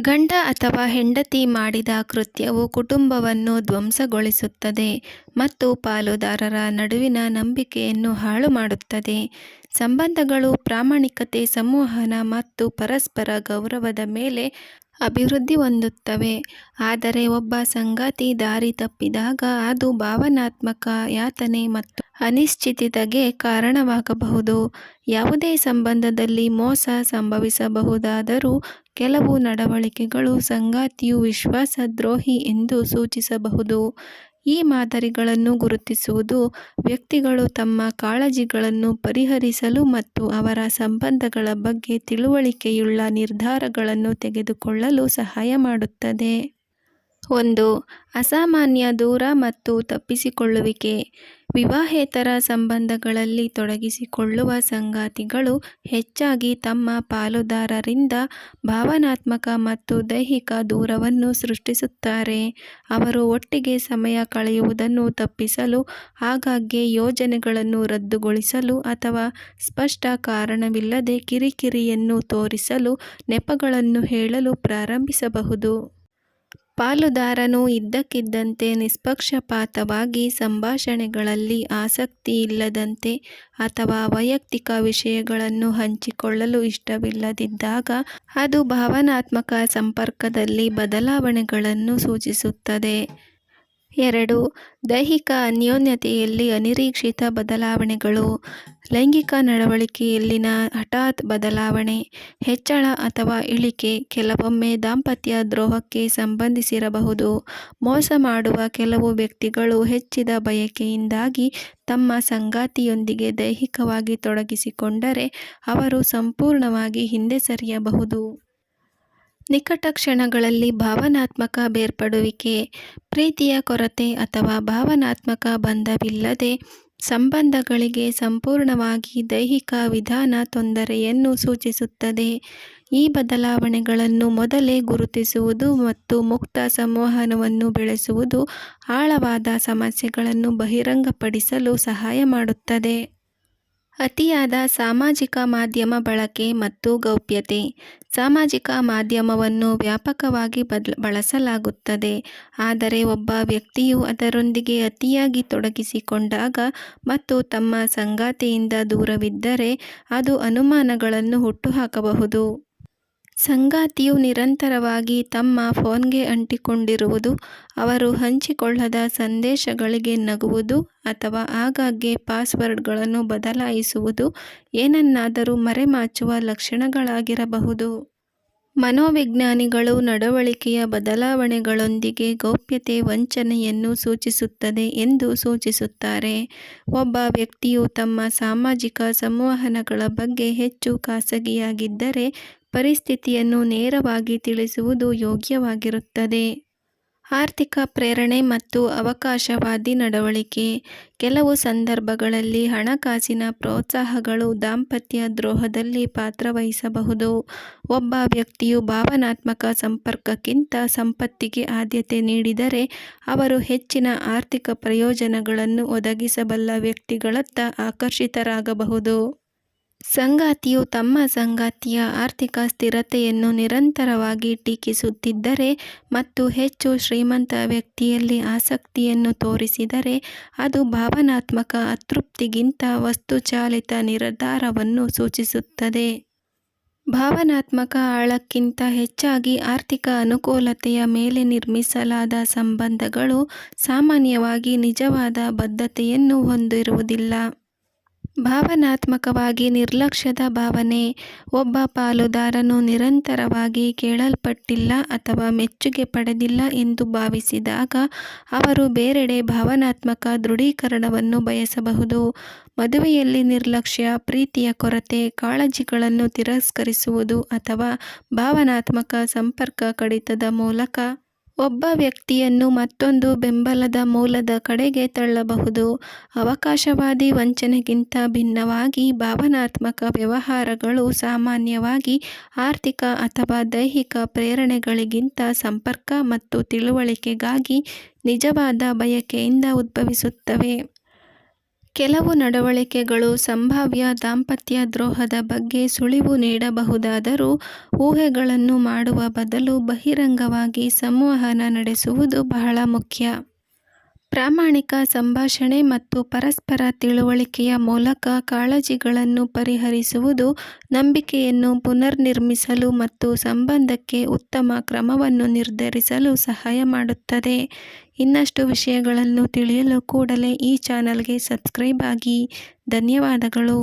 ಗಂಡ ಅಥವಾ ಹೆಂಡತಿ ಮಾಡಿದ ಕೃತ್ಯವು ಕುಟುಂಬವನ್ನು ಧ್ವಂಸಗೊಳಿಸುತ್ತದೆ ಮತ್ತು ಪಾಲುದಾರರ ನಡುವಿನ ನಂಬಿಕೆಯನ್ನು ಹಾಳು ಮಾಡುತ್ತದೆ. ಸಂಬಂಧಗಳು ಪ್ರಾಮಾಣಿಕತೆ, ಸಂವಹನ ಮತ್ತು ಪರಸ್ಪರ ಗೌರವದ ಮೇಲೆ ಅಭಿವೃದ್ಧಿ ಹೊಂದುತ್ತವೆ, ಆದರೆ ಒಬ್ಬ ಸಂಗಾತಿ ದಾರಿ ತಪ್ಪಿದಾಗ ಅದು ಭಾವನಾತ್ಮಕ ಯಾತನೆ ಮತ್ತು ಅನಿಶ್ಚಿತತೆಗೆ ಕಾರಣವಾಗಬಹುದು. ಯಾವುದೇ ಸಂಬಂಧದಲ್ಲಿ ಮೋಸ ಸಂಭವಿಸಬಹುದಾದರೂ, ಕೆಲವು ನಡವಳಿಕೆಗಳು ಸಂಗಾತಿಯು ವಿಶ್ವಾಸದ್ರೋಹಿ ಎಂದು ಸೂಚಿಸಬಹುದು. ಈ ಮಾದರಿಗಳನ್ನು ಗುರುತಿಸುವುದು ವ್ಯಕ್ತಿಗಳು ತಮ್ಮ ಕಾಳಜಿಗಳನ್ನು ಪರಿಹರಿಸಲು ಮತ್ತು ಅವರ ಸಂಬಂಧಗಳ ಬಗ್ಗೆ ತಿಳುವಳಿಕೆಯುಳ್ಳ ನಿರ್ಧಾರಗಳನ್ನು ತೆಗೆದುಕೊಳ್ಳಲು ಸಹಾಯ ಮಾಡುತ್ತದೆ. ಒಂದು ಅಸಾಮಾನ್ಯ ದೂರ ಮತ್ತು ತಪ್ಪಿಸಿಕೊಳ್ಳುವಿಕೆ. ವಿವಾಹೇತರ ಸಂಬಂಧಗಳಲ್ಲಿ ತೊಡಗಿಸಿಕೊಳ್ಳುವ ಸಂಗಾತಿಗಳು ಹೆಚ್ಚಾಗಿ ತಮ್ಮ ಪಾಲುದಾರರಿಂದ ಭಾವನಾತ್ಮಕ ಮತ್ತು ದೈಹಿಕ ದೂರವನ್ನು ಸೃಷ್ಟಿಸುತ್ತಾರೆ. ಅವರು ಒಟ್ಟಿಗೆ ಸಮಯ ಕಳೆಯುವುದನ್ನು ತಪ್ಪಿಸಲು, ಆಗಾಗ್ಗೆ ಯೋಜನೆಗಳನ್ನು ರದ್ದುಗೊಳಿಸಲು ಅಥವಾ ಸ್ಪಷ್ಟ ಕಾರಣವಿಲ್ಲದೆ ಕಿರಿಕಿರಿಯನ್ನು ತೋರಿಸಲು ನೆಪಗಳನ್ನು ಹೇಳಲು ಪ್ರಾರಂಭಿಸಬಹುದು. ಪಾಲುದಾರನು ಇದ್ದಕ್ಕಿದ್ದಂತೆ ನಿಷ್ಪಕ್ಷಪಾತವಾಗಿ ಸಂಭಾಷಣೆಗಳಲ್ಲಿ ಆಸಕ್ತಿ ಇಲ್ಲದಂತೆ ಅಥವಾ ವೈಯಕ್ತಿಕ ವಿಷಯಗಳನ್ನು ಹಂಚಿಕೊಳ್ಳಲು ಇಷ್ಟವಿಲ್ಲದಿದ್ದಾಗ, ಅದು ಭಾವನಾತ್ಮಕ ಸಂಪರ್ಕದಲ್ಲಿ ಬದಲಾವಣೆಗಳನ್ನು ಸೂಚಿಸುತ್ತದೆ. ಎರಡು ದೈಹಿಕ ಅನ್ಯೋನ್ಯತೆಯಲ್ಲಿ ಅನಿರೀಕ್ಷಿತ ಬದಲಾವಣೆಗಳು. ಲೈಂಗಿಕ ನಡವಳಿಕೆಯಲ್ಲಿನ ಹಠಾತ್ ಬದಲಾವಣೆ, ಹೆಚ್ಚಳ ಅಥವಾ ಇಳಿಕೆ ಕೆಲವೊಮ್ಮೆ ದಾಂಪತ್ಯ ದ್ರೋಹಕ್ಕೆ ಸಂಬಂಧಿಸಿರಬಹುದು. ಮೋಸ ಮಾಡುವ ಕೆಲವು ವ್ಯಕ್ತಿಗಳು ಹೆಚ್ಚಿದ ಬಯಕೆಯಿಂದಾಗಿ ತಮ್ಮ ಸಂಗಾತಿಯೊಂದಿಗೆ ದೈಹಿಕವಾಗಿ ತೊಡಗಿಸಿಕೊಂಡರೆ, ಅವರು ಸಂಪೂರ್ಣವಾಗಿ ಹಿಂದೆ ಸರಿಯಬಹುದು. ನಿಕಟ ಕ್ಷಣಗಳಲ್ಲಿ ಭಾವನಾತ್ಮಕ ಬೇರ್ಪಡುವಿಕೆ. ಪ್ರೀತಿಯ ಕೊರತೆ ಅಥವಾ ಭಾವನಾತ್ಮಕ ಬಂಧವಿಲ್ಲದೆ ಸಂಬಂಧಗಳಿಗೆ ಸಂಪೂರ್ಣವಾಗಿ ದೈಹಿಕ ವಿಧಾನ ತೊಂದರೆಯನ್ನು ಸೂಚಿಸುತ್ತದೆ. ಈ ಬದಲಾವಣೆಗಳನ್ನು ಮೊದಲೇ ಗುರುತಿಸುವುದು ಮತ್ತು ಮುಕ್ತ ಸಂವಹನವನ್ನು ಬೆಳೆಸುವುದು ಆಳವಾದ ಸಮಸ್ಯೆಗಳನ್ನು ಬಹಿರಂಗಪಡಿಸಲು ಸಹಾಯ ಮಾಡುತ್ತದೆ. ಅತಿಯಾದ ಸಾಮಾಜಿಕ ಮಾಧ್ಯಮ ಬಳಕೆ ಮತ್ತು ಗೌಪ್ಯತೆ. ಸಾಮಾಜಿಕ ಮಾಧ್ಯಮವನ್ನು ವ್ಯಾಪಕವಾಗಿ ಬಳಸಲಾಗುತ್ತದೆ, ಆದರೆ ಒಬ್ಬ ವ್ಯಕ್ತಿಯು ಅದರೊಂದಿಗೆ ಅತಿಯಾಗಿ ತೊಡಗಿಸಿಕೊಂಡಾಗ ಮತ್ತು ತಮ್ಮ ಸಂಗಾತಿಯಿಂದ ದೂರವಿದ್ದರೆ, ಅದು ಅನುಮಾನಗಳನ್ನು ಹುಟ್ಟುಹಾಕಬಹುದು. ಸಂಗಾತಿಯು ನಿರಂತರವಾಗಿ ತಮ್ಮ ಫೋನ್ಗೆ ಅಂಟಿಕೊಂಡಿರುವುದು, ಅವರು ಹಂಚಿಕೊಳ್ಳದ ಸಂದೇಶಗಳಿಗೆ ನಗುವುದು ಅಥವಾ ಆಗಾಗ್ಗೆ ಪಾಸ್ವರ್ಡ್ಗಳನ್ನು ಬದಲಾಯಿಸುವುದು ಏನನ್ನಾದರೂ ಮರೆಮಾಚುವ ಲಕ್ಷಣಗಳಾಗಿರಬಹುದು. ಮನೋವಿಜ್ಞಾನಿಗಳು ನಡವಳಿಕೆಯ ಬದಲಾವಣೆಗಳೊಂದಿಗೆ ಗೌಪ್ಯತೆ ವಂಚನೆಯನ್ನು ಸೂಚಿಸುತ್ತದೆ ಎಂದು ಸೂಚಿಸುತ್ತಾರೆ. ಒಬ್ಬ ವ್ಯಕ್ತಿಯು ತಮ್ಮ ಸಾಮಾಜಿಕ ಸಂವಹನಗಳ ಬಗ್ಗೆ ಹೆಚ್ಚು ಖಾಸಗಿಯಾಗಿದ್ದರೆ, ಪರಿಸ್ಥಿತಿಯನ್ನು ನೇರವಾಗಿ ತಿಳಿಸುವುದು ಯೋಗ್ಯವಾಗಿರುತ್ತದೆ. ಆರ್ಥಿಕ ಪ್ರೇರಣೆ ಮತ್ತು ಅವಕಾಶವಾದಿ ನಡವಳಿಕೆ. ಕೆಲವು ಸಂದರ್ಭಗಳಲ್ಲಿ ಹಣಕಾಸಿನ ಪ್ರೋತ್ಸಾಹಗಳು ದಾಂಪತ್ಯ ದ್ರೋಹದಲ್ಲಿ ಪಾತ್ರವಹಿಸಬಹುದು. ಒಬ್ಬ ವ್ಯಕ್ತಿಯು ಭಾವನಾತ್ಮಕ ಸಂಪರ್ಕಕ್ಕಿಂತ ಸಂಪತ್ತಿಗೆ ಆದ್ಯತೆ ನೀಡಿದರೆ, ಅವರು ಹೆಚ್ಚಿನ ಆರ್ಥಿಕ ಪ್ರಯೋಜನಗಳನ್ನು ಒದಗಿಸಬಲ್ಲ ವ್ಯಕ್ತಿಗಳತ್ತ ಆಕರ್ಷಿತರಾಗಬಹುದು. ಸಂಗಾತಿಯು ತಮ್ಮ ಸಂಗಾತಿಯ ಆರ್ಥಿಕ ಸ್ಥಿರತೆಯನ್ನು ನಿರಂತರವಾಗಿ ಟೀಕಿಸುತ್ತಿದ್ದರೆ ಮತ್ತು ಹೆಚ್ಚು ಶ್ರೀಮಂತ ವ್ಯಕ್ತಿಯಲ್ಲಿ ಆಸಕ್ತಿಯನ್ನು ತೋರಿಸಿದರೆ, ಅದು ಭಾವನಾತ್ಮಕ ಅತೃಪ್ತಿಗಿಂತ ವಸ್ತುಚಾಲಿತ ನಿರ್ಧಾರವನ್ನು ಸೂಚಿಸುತ್ತದೆ. ಭಾವನಾತ್ಮಕ ಆಳಕ್ಕಿಂತ ಹೆಚ್ಚಾಗಿ ಆರ್ಥಿಕ ಅನುಕೂಲತೆಯ ಮೇಲೆ ನಿರ್ಮಿಸಲಾದ ಸಂಬಂಧಗಳು ಸಾಮಾನ್ಯವಾಗಿ ನಿಜವಾದ ಬದ್ಧತೆಯನ್ನು ಹೊಂದಿರುವುದಿಲ್ಲ. ಭಾವನಾತ್ಮಕವಾಗಿ ನಿರ್ಲಕ್ಷ್ಯದ ಭಾವನೆ. ಒಬ್ಬ ಪಾಲುದಾರನು ನಿರಂತರವಾಗಿ ಕೇಳಲ್ಪಟ್ಟಿಲ್ಲ ಅಥವಾ ಮೆಚ್ಚುಗೆ ಪಡೆದಿಲ್ಲ ಎಂದು ಭಾವಿಸಿದಾಗ, ಅವರು ಬೇರೆಡೆ ಭಾವನಾತ್ಮಕ ದೃಢೀಕರಣವನ್ನು ಬಯಸಬಹುದು. ಮದುವೆಯಲ್ಲಿ ನಿರ್ಲಕ್ಷ್ಯ, ಪ್ರೀತಿಯ ಕೊರತೆ, ಕಾಳಜಿಗಳನ್ನು ತಿರಸ್ಕರಿಸುವುದು ಅಥವಾ ಭಾವನಾತ್ಮಕ ಸಂಪರ್ಕ ಕಡಿತದ ಮೂಲಕ ಒಬ್ಬ ವ್ಯಕ್ತಿಯನ್ನು ಮತ್ತೊಂದು ಬೆಂಬಲದ ಮೂಲದ ಕಡೆಗೆ ತಳ್ಳಬಹುದು. ಅವಕಾಶವಾದಿ ವಂಚನೆಗಿಂತ ಭಿನ್ನವಾಗಿ, ಭಾವನಾತ್ಮಕ ವ್ಯವಹಾರಗಳು ಸಾಮಾನ್ಯವಾಗಿ ಆರ್ಥಿಕ ಅಥವಾ ದೈಹಿಕ ಪ್ರೇರಣೆಗಳಿಗಿಂತ ಸಂಪರ್ಕ ಮತ್ತು ತಿಳುವಳಿಕೆಗಾಗಿ ನಿಜವಾದ ಬಯಕೆಯಿಂದ ಉದ್ಭವಿಸುತ್ತವೆ. ಕೆಲವು ನಡವಳಿಕೆಗಳು ಸಂಭಾವ್ಯ ದಾಂಪತ್ಯ ದ್ರೋಹದ ಬಗ್ಗೆ ಸುಳಿವು ನೀಡಬಹುದಾದರೂ ಊಹೆಗಳನ್ನು ಮಾಡುವ ಬದಲು ಬಹಿರಂಗವಾಗಿ ಸಂವಹನ ನಡೆಸುವುದು ಬಹಳ ಮುಖ್ಯ. ಪ್ರಾಮಾಣಿಕ ಸಂಭಾಷಣೆ ಮತ್ತು ಪರಸ್ಪರ ತಿಳುವಳಿಕೆಯ ಮೂಲಕ ಕಾಳಜಿಗಳನ್ನು ಪರಿಹರಿಸುವುದು ನಂಬಿಕೆಯನ್ನು ಪುನರ್ನಿರ್ಮಿಸಲು ಮತ್ತು ಸಂಬಂಧಕ್ಕೆ ಉತ್ತಮ ಕ್ರಮವನ್ನು ನಿರ್ಧರಿಸಲು ಸಹಾಯ ಮಾಡುತ್ತದೆ. ಇನ್ನಷ್ಟು ವಿಷಯಗಳನ್ನು ತಿಳಿಯಲು ಕೂಡಲೇ ಈ ಚಾನಲ್ಗೆ ಸಬ್ಸ್ಕ್ರೈಬ್ ಆಗಿ. ಧನ್ಯವಾದಗಳು